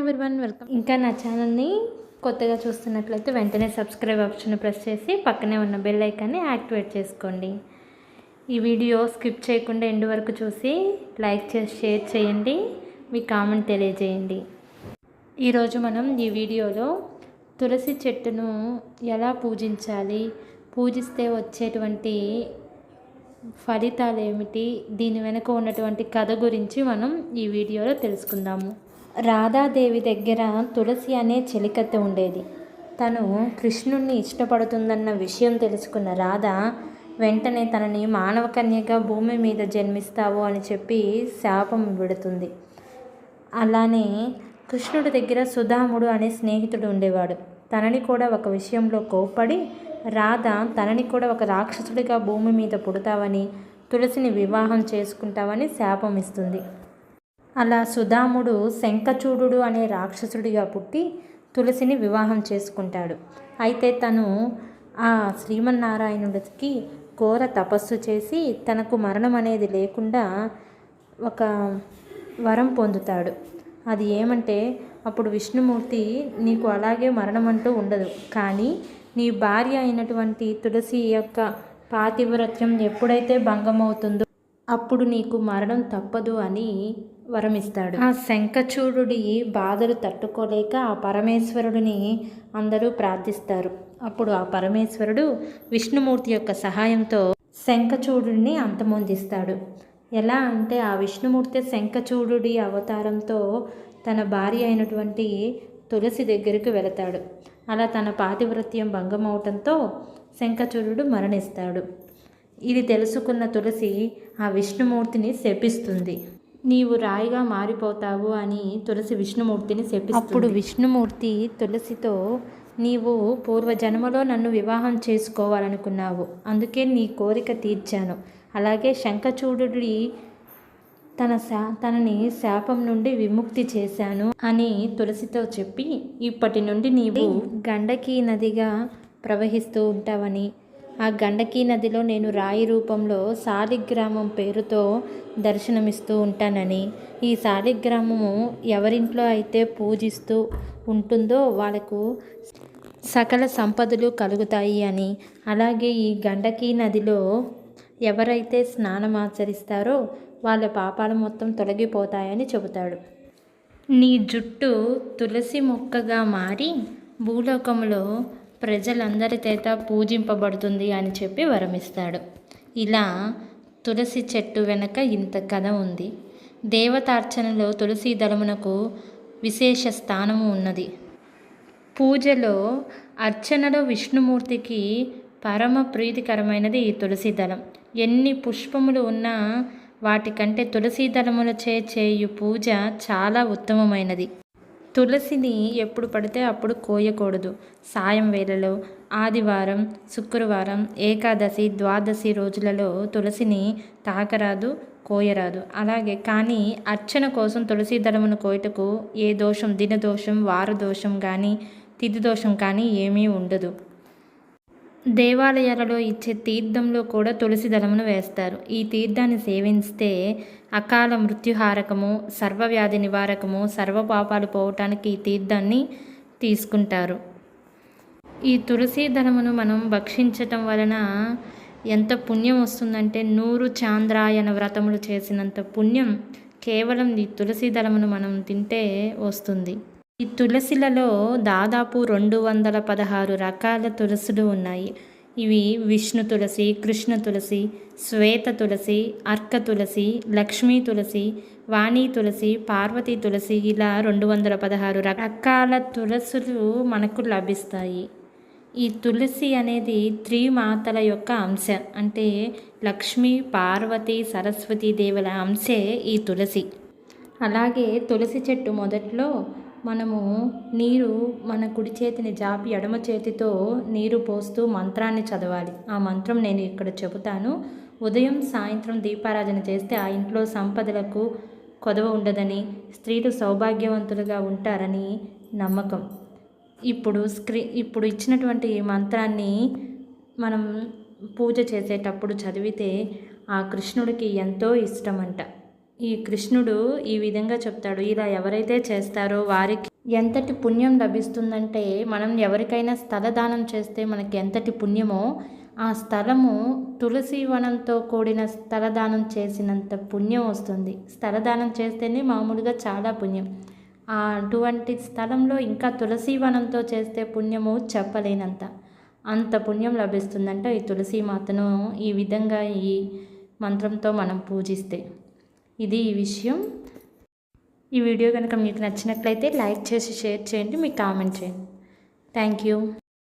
Everyone welcome ఇంకా నా ఛానల్ని కొత్తగా చూస్తున్నట్లయితే వెంటనే సబ్స్క్రైబ్ ఆప్షన్ ప్రెస్ చేసి పక్కనే ఉన్న బెల్ ఐకాన్ని యాక్టివేట్ చేసుకోండి. ఈ వీడియో స్కిప్ చేయకుండా ఎండ్ వరకు చూసి లైక్ చేసి షేర్ చేయండి. మీ కామెంట్ తెలియజేయండి. ఈరోజు మనం ఈ వీడియోలో తులసి చెట్టును ఎలా పూజించాలి? పూజిస్తే వచ్చేటువంటి ఫలితాలు ఏమిటి? దీని వెనుక ఉన్నటువంటి కథ గురించి మనం ఈ వీడియోలో తెలుసుకుందాము. రాధాదేవి దగ్గర తులసి అనే చెలికత్తె ఉండేది. తను కృష్ణుణ్ణి ఇష్టపడుతుందన్న విషయం తెలుసుకున్న రాధ వెంటనే తనని మానవకన్యగా భూమి మీద జన్మిస్తావు అని చెప్పి శాపం విడుతుంది. అలానే కృష్ణుడి దగ్గర సుధాముడు అనే స్నేహితుడు ఉండేవాడు. తనని కూడా ఒక విషయంలో కోప్పడి రాధ తనని కూడా ఒక రాక్షసుడిగా భూమి మీద పుడతావని తులసిని వివాహం చేసుకుంటావని శాపం ఇస్తుంది. అలా సుధాముడు శంఖచూడు అనే రాక్షసుడిగా పుట్టి తులసిని వివాహం చేసుకుంటాడు. అయితే తను ఆ శ్రీమన్నారాయణుడికి ఘోర తపస్సు చేసి తనకు మరణం అనేది లేకుండా ఒక వరం పొందుతాడు. అది ఏమంటే అప్పుడు విష్ణుమూర్తి నీకు అలాగే మరణం అంటూ ఉండదు. కానీ నీ భార్య అయినటువంటి తులసి యొక్క పాతివ్రత్యం ఎప్పుడైతే భంగమవుతుందో అప్పుడు నీకు మరణం తప్పదు అని వరమిస్తాడు. ఆ శంఖచూడుడి బాధలు తట్టుకోలేక ఆ పరమేశ్వరుడిని అందరూ ప్రార్థిస్తారు. అప్పుడు ఆ పరమేశ్వరుడు విష్ణుమూర్తి యొక్క సహాయంతో శంఖచూడుని అంతమొందిస్తాడు. ఎలా అంటే ఆ విష్ణుమూర్తి శంఖచూడుడి అవతారంతో తన భార్య అయినటువంటి తులసి దగ్గరికి వెళతాడు. అలా తన పాతివ్రత్యం భంగమవటంతో శంఖచూరుడు మరణిస్తాడు. ఇది తెలుసుకున్న తులసి ఆ విష్ణుమూర్తిని శపిస్తుంది. నీవు రాయిగా మారిపోతావు అని తులసి విష్ణుమూర్తిని చెప్పి అప్పుడు విష్ణుమూర్తి తులసితో నీవు పూర్వజన్మలో నన్ను వివాహం చేసుకోవాలనుకున్నావు. అందుకే నీ కోరిక తీర్చాను. అలాగే శంఖచూడుడి తన శా తనని శాపం నుండి విముక్తి చేశాను అని తులసితో చెప్పి ఇప్పటి నుండి నీవు గండకీ నదిగా ప్రవహిస్తూ ఉంటావని ఆ గండకీ నదిలో నేను రాయి రూపంలో సాలిగ్రామం పేరుతో దర్శనమిస్తూ ఉంటానని. ఈ సాలిగ్రామము ఎవరింట్లో అయితే పూజిస్తూ ఉంటుందో వాళ్ళకు సకల సంపదలు కలుగుతాయి అని. అలాగే ఈ గండకీ నదిలో ఎవరైతే స్నానం ఆచరిస్తారో వాళ్ళ పాపాలు మొత్తం తొలగిపోతాయని చెబుతాడు. నీ జుట్టు తులసి మొక్కగా మారి భూలోకంలో ప్రజలందరి చేత పూజింపబడుతుంది అని చెప్పి వరమిస్తాడు. ఇలా తులసి చెట్టు వెనక ఇంత కథ ఉంది. దేవతార్చనలో తులసి దళమునకు విశేష స్థానము ఉన్నది. పూజలో అర్చనలో విష్ణుమూర్తికి పరమ ప్రీతికరమైనది ఈ తులసి దళం. ఎన్ని పుష్పములు ఉన్నా వాటికంటే తులసి దళములచే చేయు పూజ చాలా ఉత్తమమైనది. తులసిని ఎప్పుడు పడితే అప్పుడు కోయకూడదు. సాయం వేళలో ఆదివారం శుక్రవారం ఏకాదశి ద్వాదశి రోజులలో తులసిని తాకరాదు కోయరాదు. అలాగే కానీ అర్చన కోసం తులసి దళమును కోయటకు ఏ దోషం దినదోషం వారదోషం కానీ తిథి దోషం కానీ ఏమీ ఉండదు. దేవాలయాలలో ఇచ్చే తీర్థంలో కూడా తులసి దళమును వేస్తారు. ఈ తీర్థాన్ని సేవిస్తే అకాల మృత్యుహారకము సర్వవ్యాధి నివారకము సర్వపాపాలు పోవటానికి ఈ తీర్థాన్ని తీసుకుంటారు. ఈ తులసి దళమును మనం భక్షించటం వలన ఎంత పుణ్యం వస్తుందంటే నూరు చాంద్రాయన వ్రతములు చేసినంత పుణ్యం కేవలం ఈ తులసి దళమును మనం తింటే వస్తుంది. ఈ తులసిలలో దాదాపు రెండు వందల పదహారు రకాల తులసులు ఉన్నాయి. ఇవి విష్ణు తులసి కృష్ణ తులసి శ్వేత తులసి అర్క తులసి లక్ష్మీ తులసి వాణి తులసి పార్వతీ తులసి ఇలా రెండు వందల పదహారు రకాల తులసులు మనకు లభిస్తాయి. ఈ తులసి అనేది త్రిమాతల యొక్క అంశ. అంటే లక్ష్మి పార్వతి సరస్వతి దేవుల అంశే ఈ తులసి. అలాగే తులసి చెట్టు మొదట్లో మనము నీరు మన కుడి చేతిని జాపి ఎడమ చేతితో నీరు పోస్తూ మంత్రాన్ని చదవాలి. ఆ మంత్రం నేను ఇక్కడ చెబుతాను. ఉదయం సాయంత్రం దీపారాధన చేస్తే ఆ ఇంట్లో సంపదలకు కొదవ ఉండదని స్త్రీలు సౌభాగ్యవంతులుగా ఉంటారని నమ్మకం. ఇప్పుడు స్క్రీ ఇప్పుడు ఇచ్చినటువంటి ఈ మంత్రాన్ని మనం పూజ చేసేటప్పుడు చదివితే ఆ కృష్ణుడికి ఎంతో ఇష్టమంట. ఈ కృష్ణుడు ఈ విధంగా చెప్తాడు ఇలా ఎవరైతే చేస్తారో వారికి ఎంతటి పుణ్యం లభిస్తుందంటే మనం ఎవరికైనా స్థలదానం చేస్తే మనకి ఎంతటి పుణ్యమో ఆ స్థలము తులసి వనంతో కూడిన స్థలదానం చేసినంత పుణ్యం వస్తుంది. స్థలదానం చేస్తేనే మామూలుగా చాలా పుణ్యం. ఆ అటువంటి స్థలంలో ఇంకా తులసి వనంతో చేస్తే పుణ్యము చెప్పలేనంత. అంత పుణ్యం లభిస్తుందంటే ఈ తులసి మాతను ఈ విధంగా ఈ మంత్రంతో మనం పూజిస్తే. ఇది ఈ విషయం. ఈ వీడియో కనుక మీకు నచ్చినట్లయితే లైక్ చేసి షేర్ చేయండి మీకు కామెంట్ చేయండి. Thank you.